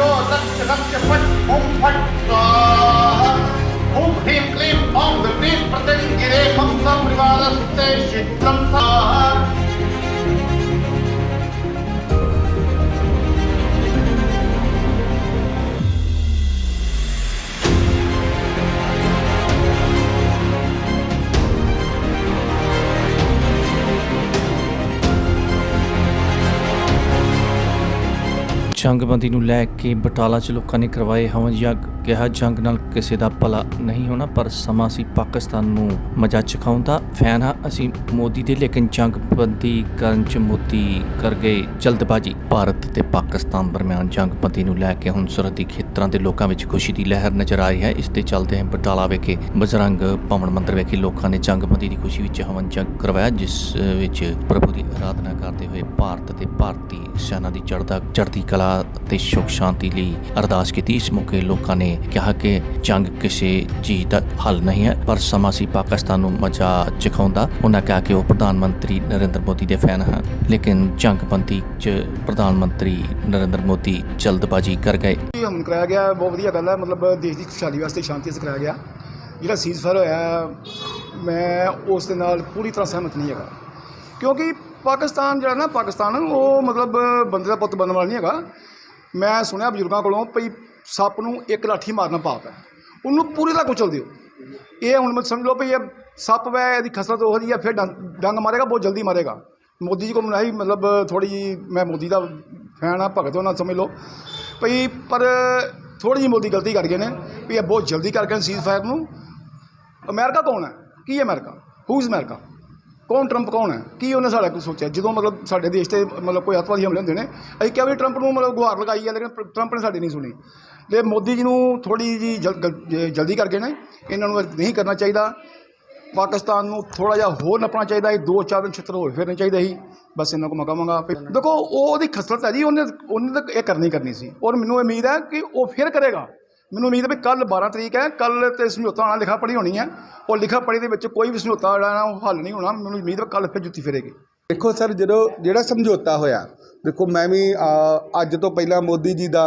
Joseph Sebastian Umfangstraat. Op hem klim om de brief vertelling gereed van zijn private station. ਜੰਗਬੰਦੀ ਨੂੰ ਲੈ ਕੇ ਬਟਾਲਾ 'ਚ ਲੋਕਾਂ ਨੇ ਕਰਵਾਏ ਹਵਨ ਯੱਗ, ਕਿਹਾ ਜੰਗ ਨਾਲ ਕਿਸੇ ਦਾ ਭਲਾ ਨਹੀਂ ਹੋਣਾ, ਪਰ ਸਮਾਂ ਸੀ ਪਾਕਿਸਤਾਨ ਨੂੰ ਮਜ਼ਾ ਚਖਾਉਣ ਦਾ। ਫੈਨ ਹਾਂ ਅਸੀਂ ਮੋਦੀ ਦੇ, ਲੇਕਿਨ ਜੰਗਬੰਦੀ ਕਰਨ 'ਚ ਮੋਦੀ ਕਰ ਗਏ ਜਲਦਬਾਜ਼ੀ। ਭਾਰਤ ਤੇ ਪਾਕਿਸਤਾਨ ਦਰਮਿਆਨ ਜੰਗਬੰਦੀ ਨੂੰ ਲੈ ਕੇ ਹੁਣ ਸਰਹੱਦੀ ਖੇਤਰਾਂ ਦੇ ਲੋਕਾਂ ਵਿੱਚ ਖੁਸ਼ੀ ਦੀ ਲਹਿਰ ਨਜ਼ਰ ਆ ਰਹੀ ਹੈ। ਇਸ ਦੇ ਚਲਦੇ ਬਟਾਲਾ ਵਿਖੇ ਬਜਰੰਗ ਭਵਨ ਮੰਦਿਰ ਵਿਖੇ ਲੋਕਾਂ ਨੇ ਜੰਗਬੰਦੀ ਦੀ ਖੁਸ਼ੀ ਵਿੱਚ ਹਵਨ ਯੱਗ ਕਰਵਾਇਆ, ਜਿਸ ਵਿੱਚ ਪ੍ਰਭੂ ਦੀ ਆਰਾਧਨਾ ਕਰਦੇ ਹੋਏ ਭਾਰਤ ਤੇ ਭਾਰਤੀ ਸੈਨਾ ਦੀ ਚੜ੍ਹਦਾ, ਚੜ੍ਹਦੀ ਕਲਾ ਤੇ ਸੁਖ ਸ਼ਾਂਤੀ ਲਈ ਅਰਦਾਸ ਕੀਤੀ। ਇਸ ਮੌਕੇ ਲੋਕਾਂ ਨੇ ਕਿਹਾ ਕਿ ਜੰਗ ਕਿਸੇ ਚੀਜ਼ ਦਾ ਹੱਲ ਨਹੀਂ ਹੈ, ਪਰ ਸਮਾਂ ਸੀ ਪਾਕਿਸਤਾਨ ਨੂੰ ਮਜ਼ਾ ਚਖਾਉਂਦਾ ਉਹਨਾਂ ਕਿਹਾ ਕਿ ਉਹ ਪ੍ਰਧਾਨ ਮੰਤਰੀ ਨਰਿੰਦਰ ਮੋਦੀ ਦੇ ਫੈਨ ਹਨ, ਲੇਕਿਨ ਜੰਗਬੰਦੀ 'ਚ ਪ੍ਰਧਾਨ ਮੰਤਰੀ ਨਰਿੰਦਰ ਮੋਦੀ ਜਲਦਬਾਜ਼ੀ ਕਰ ਗਏ। ਹਮਨ ਕਰਾਇਆ ਗਿਆ, ਬਹੁਤ ਵਧੀਆ ਗੱਲ ਹੈ ਮਤਲਬ ਦੇਸ਼ ਦੀ ਖੁਸ਼ਹਾਲੀ ਵਾਸਤੇ ਸ਼ਾਂਤੀ ਵਾਸਤੇ ਕਰਾਇਆ ਗਿਆ। ਜਿਹੜਾ ਸੀਜ਼ਫਾਇਰ ਹੋਇਆ, ਮੈਂ ਉਸ ਦੇ ਨਾਲ ਪੂਰੀ ਤਰ੍ਹਾਂ ਸਹਿਮਤ ਨਹੀਂ ਹੈਗਾ। ਕਿਉਂਕਿ ਪਾਕਿਸਤਾਨ ਜਿਹੜਾ ਨਾ, ਪਾਕਿਸਤਾਨ, ਉਹ ਮਤਲਬ ਬੰਦੇ ਦਾ ਪੁੱਤ ਬਣਨ ਵਾਲਾ ਨਹੀਂ ਹੈਗਾ। ਮੈਂ ਸੁਣਿਆ ਬਜ਼ੁਰਗਾਂ ਕੋਲੋਂ ਭਈ ਸੱਪ ਨੂੰ ਇੱਕ ਲਾਠੀ ਮਾਰਨਾ ਪਾਪ ਹੈ। ਉਹਨੂੰ ਪੂਰੀ ਤਰ੍ਹਾਂ ਕੁਚਲ ਦਿਓ। ਇਹ ਹੁਣ ਮੈਂ ਸਮਝ ਲਓ ਭਈ ਇਹ ਸੱਪ ਵੈ, ਇਹਦੀ ਖਸਰਤ ਉਹ ਜਿਹੀ ਹੈ, ਫਿਰ ਡੰਗ ਡੰਗ ਮਾਰੇਗਾ, ਬਹੁਤ ਜਲਦੀ ਮਾਰੇਗਾ। ਮੋਦੀ ਜੀ ਕੋਲ ਮਨਾਈ ਮਤਲਬ ਥੋੜੀ ਜਿਹੀ, ਮੈਂ ਮੋਦੀ ਦਾ ਫੈਨ ਆ, ਭਗਤ ਉਹਨਾਂ ਸਮਝ ਲਓ। ਭਈ, ਪਰ ਥੋੜੀ ਜਿਹੀ ਮੋਦੀ ਗਲਤੀ ਕਰ ਗਏ ਨੇ ਵੀ ਇਹ ਬਹੁਤ ਜਲਦੀ ਕਰ ਗਏ ਨੇ ਸੀਜ਼ ਫਾਇਰ ਨੂੰ। ਅਮਰੀਕਾ ਕੌਣ ਹੈ? ਕੀ ਹੈ ਅਮਰੀਕਾ? Who is America? ਕੌਣ ਟਰੰਪ ਕੌਣ ਹੈ? ਕੀ ਉਹਨੇ ਸਾਡਾ ਕੁਝ ਸੋਚਿਆ? ਜਦੋਂ ਮਤਲਬ ਸਾਡੇ ਦੇਸ਼ ਤੇ ਮਤਲਬ ਕੋਈ ਅੱਤਵਾਦੀ ਹਮਲੇ ਹੁੰਦੇ ਨੇ, ਅਸੀਂ ਕਿਹਾ ਵੀ ਟਰੰਪ ਨੂੰ ਮਤਲਬ ਗੁਹਾਰ ਲਗਾਈ ਹੈ, ਲੇਕਿਨ ਟਰੰਪ ਨੇ ਸਾਡੀ ਨਹੀਂ ਸੁਣੀ। ਤੇ ਮੋਦੀ ਜੀ ਨੂੰ ਥੋੜੀ ਜੀ ਜਲਦੀ ਕਰ ਗਏ ਨੇ। ਇਹਨਾਂ ਨੂੰ ਨਹੀਂ ਕਰਨਾ ਚਾਹੀਦਾ। ਪਾਕਿਸਤਾਨ ਨੂੰ ਥੋੜਾ ਜਿਹਾ ਹੋਰ ਨੱਪਣਾ ਚਾਹੀਦਾ ਸੀ, ਦੋ ਚਾਰ ਦਿਨ ਛਿੱਤਰ ਹੋਰ ਫੇਰਨੇ ਚਾਹੀਦੇ ਸੀ। ਬਸ ਇਹਨਾਂ ਕੋ ਮੈਂ ਮੰਗਾ। ਵੀ ਦੇਖੋ, ਉਹ ਉਹਦੀ ਖਸਰਤ ਹੈ ਜੀ, ਉਹਨੇ ਉਹਨੇ ਤਾਂ ਇਹ ਕਰਨੀ ਕਰਨੀ ਸੀ। ਔਰ ਮੈਨੂੰ ਉਮੀਦ ਹੈ ਕਿ ਉਹ ਫਿਰ ਕਰੇਗਾ। ਮੈਨੂੰ ਉਮੀਦ ਹੈ ਵੀ ਕੱਲ 12 ਤਰੀਕ ਹੈ ਕੱਲ ਤੇ ਸਮਝੌਤਾ ਨਾਲ ਲਿਖਾ ਪੜ੍ਹੀ ਹੋਣੀ ਹੈ। ਉਹ ਲਿਖਾ ਪੜ੍ਹੀ ਦੇ ਵਿੱਚ ਕੋਈ ਵੀ ਸਮਝੌਤਾ ਜਿਹੜਾ ਨਾ, ਉਹ ਹੱਲ ਨਹੀਂ ਹੋਣਾ। ਮੈਨੂੰ ਉਮੀਦ ਹੈ ਕੱਲ ਫਿਰ ਜੁੱਤੀ ਫਿਰੇਗੀ। ਦੇਖੋ ਸਰ, ਜਦੋਂ ਜਿਹੜਾ ਸਮਝੌਤਾ ਹੋਇਆ, ਦੇਖੋ ਮੈਂ ਵੀ ਅੱਜ ਤੋਂ ਪਹਿਲਾਂ ਮੋਦੀ ਜੀ ਦਾ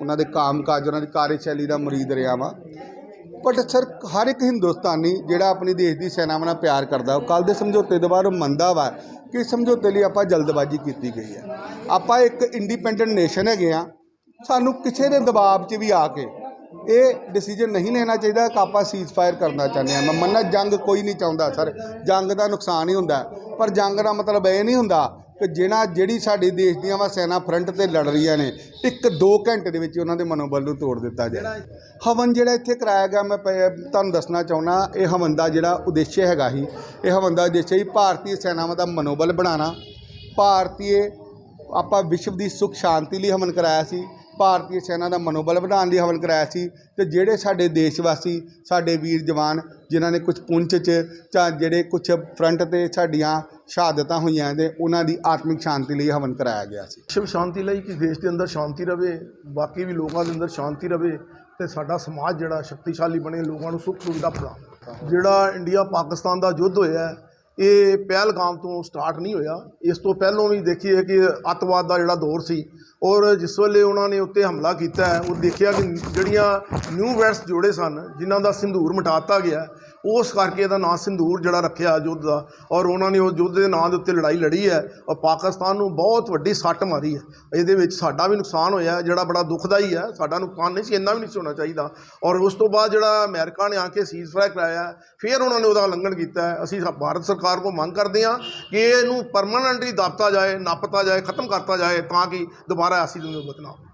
ਉਹਨਾਂ ਦੇ ਕਾਮਕਾਜ, ਉਹਨਾਂ ਦੀ ਕਾਰਜਸ਼ੈਲੀ ਦਾ ਮੁਰੀਦ ਰਿਹਾ ਵਾਂ। ਬਟ ਸਰ ਹਰ ਇੱਕ ਹਿੰਦੁਸਤਾਨੀ ਜਿਹੜਾ ਆਪਣੀ ਦੇਸ਼ ਦੀ ਸੈਨਾਵਾਂ ਨਾਲ ਪਿਆਰ ਕਰਦਾ, ਉਹ ਕੱਲ ਦੇ ਸਮਝੌਤੇ ਦੇ ਬਾਅਦ ਉਹ ਮੰਨਦਾ ਵਾ ਕਿ ਸਮਝੌਤੇ ਲਈ ਆਪਾਂ ਜਲਦਬਾਜ਼ੀ ਕੀਤੀ ਗਈ ਹੈ ਆਪਾਂ ਇੱਕ ਇੰਡੀਪੈਂਡੈਂਟ ਨੇਸ਼ਨ ਹੈਗੇ ਆ, ਸਾਨੂੰ ਕਿਸੇ ਦੇ ਦਬਾਅ 'ਚ ਵੀ ਆ ਕੇ ਇਹ ਡਿਸੀਜਨ ਨਹੀਂ ਲੈਣਾ ਚਾਹੀਦਾ ਕਿ ਆਪਾਂ ਸੀਜ਼ਫਾਇਰ ਕਰਨਾ ਚਾਹੁੰਦੇ ਆ। ਮੈਂ ਮੰਨਣਾ ਜੰਗ ਕੋਈ ਨਹੀਂ ਚਾਹੁੰਦਾ ਸਰ ਜੰਗ ਦਾ ਨੁਕਸਾਨ ਹੀ ਹੁੰਦਾ, ਪਰ ਜੰਗ ਦਾ ਮਤਲਬ ਇਹ ਨਹੀਂ ਹੁੰਦਾ ਕਿ ਜਿਹੜਾ ਜਿਹੜੀ ਸਾਡੇ ਦੇਸ਼ ਦੀਆਂ ਵਾ ਸੈਨਾ ਫਰੰਟ ਤੇ ਲੜ ਰਹੀਆਂ ਨੇ, ਇੱਕ ਦੋ ਘੰਟੇ ਦੇ ਵਿੱਚ ਉਹਨਾਂ ਦੇ ਮਨੋਬਲ ਨੂੰ ਤੋੜ ਦਿੱਤਾ ਜਾਏ। ਹਵਨ ਜਿਹੜਾ ਇੱਥੇ ਕਰਾਇਆ ਗਿਆ, ਮੈਂ ਪ- ਤੁਹਾਨੂੰ ਦੱਸਣਾ ਚਾਹੁੰਦਾ, ਇਹ ਹਵਨ ਦਾ ਜਿਹੜਾ ਉਦੇਸ਼ ਹੈਗਾ ਸੀ, ਇਹ ਹਵਨ ਦਾ ਉਦੇਸ਼ ਹੀ ਭਾਰਤੀ ਸੈਨਾਵਾਂ ਦਾ ਮਨੋਬਲ ਬਣਾਉਣਾ। ਭਾਰਤੀ ਆਪਾਂ ਵਿਸ਼ਵ ਦੀ ਸੁਖ ਸ਼ਾਂਤੀ ਲਈ ਹਵਨ ਕਰਾਇਆ ਸੀ। ਭਾਰਤੀ ਸੈਨਾ ਦਾ ਮਨੋਬਲ ਵਧਾਉਣ ਲਈ ਹਵਨ ਕਰਾਇਆ ਸੀ ਤੇ ਜਿਹੜੇ ਸਾਡੇ ਦੇਸ਼ ਵਾਸੀ ਸਾਡੇ ਵੀਰ ਜਵਾਨ ਜਿਨ੍ਹਾਂ ਨੇ ਕੁਝ ਪੁੰਛ 'ਚ ਜਾਂ ਜਿਹੜੇ ਕੁਝ ਫਰੰਟ ਤੇ ਸਾਡੀਆਂ ਸ਼ਹਾਦਤਾਂ ਹੋਈਆਂ ਨੇ, ਉਹਨਾਂ ਦੀ ਆਤਮਿਕ ਸ਼ਾਂਤੀ ਲਈ ਹਵਨ ਕਰਾਇਆ ਗਿਆ ਸੀ। ਵਿਸ਼ਵ ਸ਼ਾਂਤੀ ਲਈ ਕਿ ਦੇਸ਼ ਦੇ ਅੰਦਰ ਸ਼ਾਂਤੀ ਰਵੇ, ਬਾਕੀ ਵੀ ਲੋਕਾਂ ਦੇ ਅੰਦਰ ਸ਼ਾਂਤੀ ਰਵੇ ਤੇ ਸਾਡਾ ਸਮਾਜ ਜਿਹੜਾ ਸ਼ਕਤੀਸ਼ਾਲੀ ਬਣੇ, ਲੋਕਾਂ ਨੂੰ ਸੁੱਖ ਸੁਵਿਧਾ ਪ੍ਰਦਾਨ ਜਿਹੜਾ ਇੰਡੀਆ ਪਾਕਿਸਤਾਨ ਦਾ ਯੁੱਧ ਹੋਇਆ ਇਹ ਪਹਿਲਗਾਮ ਤੋਂ ਸਟਾਰਟ ਨਹੀਂ ਹੋਇਆ। ਇਸ ਤੋਂ ਪਹਿਲਾਂ ਵੀ ਦੇਖੀਏ ਕਿ ਅੱਤਵਾਦ ਦਾ ਜਿਹੜਾ ਦੌਰ ਸੀ ਔਰ ਜਿਸ ਵੇਲੇ ਉਹਨਾਂ ਨੇ ਉੱਤੇ ਹਮਲਾ ਕੀਤਾ ਹੈ, ਉਹ ਦੇਖਿਆ ਕਿ ਜਿਹੜੀਆਂ ਨਿਊ ਵੈਸਟ ਜੋੜੇ ਸਨ, ਜਿਨ੍ਹਾਂ ਦਾ ਸਿੰਧੂਰ ਮਿਟਾਤਾ ਗਿਆ, ਉਸ ਕਰਕੇ ਇਹਦਾ ਨਾਂ ਸਿੰਧੂਰ ਜਿਹੜਾ ਰੱਖਿਆ ਯੁੱਧ ਦਾ। ਔਰ ਉਹਨਾਂ ਨੇ ਉਹ ਯੁੱਧ ਦੇ ਨਾਂ ਦੇ ਉੱਤੇ ਲੜਾਈ ਲੜੀ ਹੈ ਔਰ ਪਾਕਿਸਤਾਨ ਨੂੰ ਬਹੁਤ ਵੱਡੀ ਸੱਟ ਮਾਰੀ ਹੈ। ਇਹਦੇ ਵਿੱਚ ਸਾਡਾ ਵੀ ਨੁਕਸਾਨ ਹੋਇਆ ਜਿਹੜਾ ਬੜਾ ਦੁਖਦਾਈ ਹੈ, ਸਾਡਾ ਨੁਕਸਾਨ ਨਹੀਂ ਸੀ, ਇੰਨਾ ਵੀ ਨਹੀਂ ਸੀ ਹੋਣਾ ਚਾਹੀਦਾ। ਔਰ ਉਸ ਤੋਂ ਬਾਅਦ ਜਿਹੜਾ ਅਮਰੀਕਾ ਨੇ ਆ ਕੇ ਸੀਜ਼ ਸੀਜ਼ਫਾਇਰ ਕਰਾਇਆ ਫਿਰ ਉਹਨਾਂ ਨੇ ਉਹਦਾ ਉਲੰਘਣ ਕੀਤਾ ਅਸੀਂ ਭਾਰਤ ਸਰਕਾਰ ਕੋਲ ਮੰਗ ਕਰਦੇ ਹਾਂ ਕਿ ਇਹਨੂੰ ਪਰਮਾਨੈਂਟਲੀ ਦਾਪਤਾ ਜਾਏ, ਨਾਪਤਾ ਜਾਏ, ਖਤਮ ਕਰਤਾ ਜਾਏ ਤਾਂ ਕਿ ਦੁਬਾਰਾ ਐਸੀ ਨੌਬਤ ਨਾ ਆਵੇ